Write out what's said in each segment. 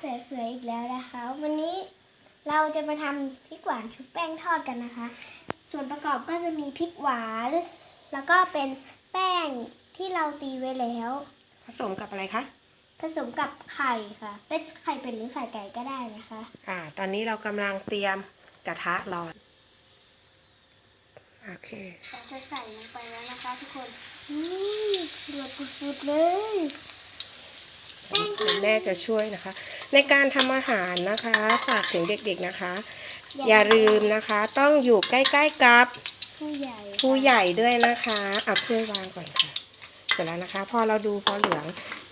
สวยๆอีกแล้วนะคะ วันนี้เราจะมาทำพริกหวานชุบแป้งทอดกันนะคะ ส่วนประกอบก็จะมีพริกหวาน แล้วก็เป็นแป้งที่เราตีไว้แล้ว ผสมกับอะไรคะ ผสมกับไข่ค่ะ เป็นไข่เป็ดหรือไข่ไก่ก็ได้นะคะ อ่า ตอนนี้เรากำลังเตรียมกระทะร้อน โอเคเราจะใส่ลงไปแล้วนะคะทุกคนนี่เดือดสุดๆเลย แป้งคุณแม่จะช่วยนะคะ ในการทำอาหารนะคะฝากถึงเด็กๆนะคะ อย่าลืมนะคะ ต้องอยู่ใกล้ๆกับผู้ใหญ่ผู้ใหญ่ด้วยนะคะเอาถ้วยวางก่อนค่ะ เสร็จแล้วนะคะ พอเราดูพอเหลือง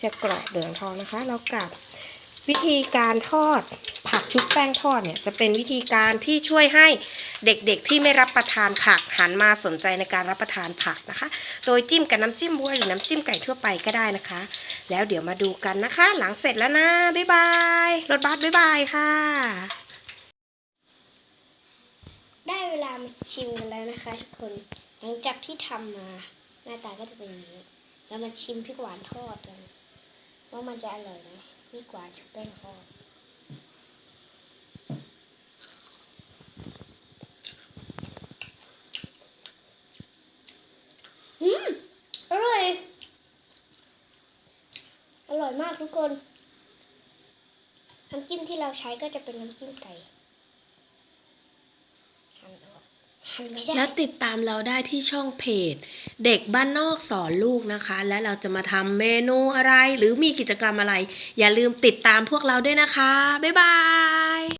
จะกรอบเหลืองทองนะคะ เรากลับวิธีการทอด ผักชุบแป้งทอดเนี่ยจะเป็นวิธีการที่ช่วยให้เด็กๆที่ไม่รับประทานผักหันมาสนใจในการรับประทานผักนะคะ โดยจิ้มกับน้ำจิ้มบัวหรือน้ำจิ้มไก่ทั่วไปก็ได้นะคะ แล้วเดี๋ยวมาดูกันนะคะ หลังเสร็จแล้วนะบ๊ายบายรถบัสบ๊ายบายค่ะ ได้เวลามาชิมกันแล้วนะคะทุกคนหลังจากที่ทำมาหน้าตาก็จะเป็นอย่างนี้แล้วมาชิมพริกหวานทอดกันว่ามันจะอร่อยไหมพริกหวานชุบแป้งทอด อืม อร่อย อ ร่อยมากทุกคน น้ำจิ้มที่เราใช้ก็จะเป็นน้ำจิ้มไก่หันออกหันไม่ได้และติดตามเราได้ที่ช่องเพจ เด็กบ้านนอกสอนลูกนะคะ และเราจะมาทำเมนูอะไร หรือมีกิจกรรมอะไร อย่าลืมติดตามพวกเราด้วยนะคะ บ๊ายบาย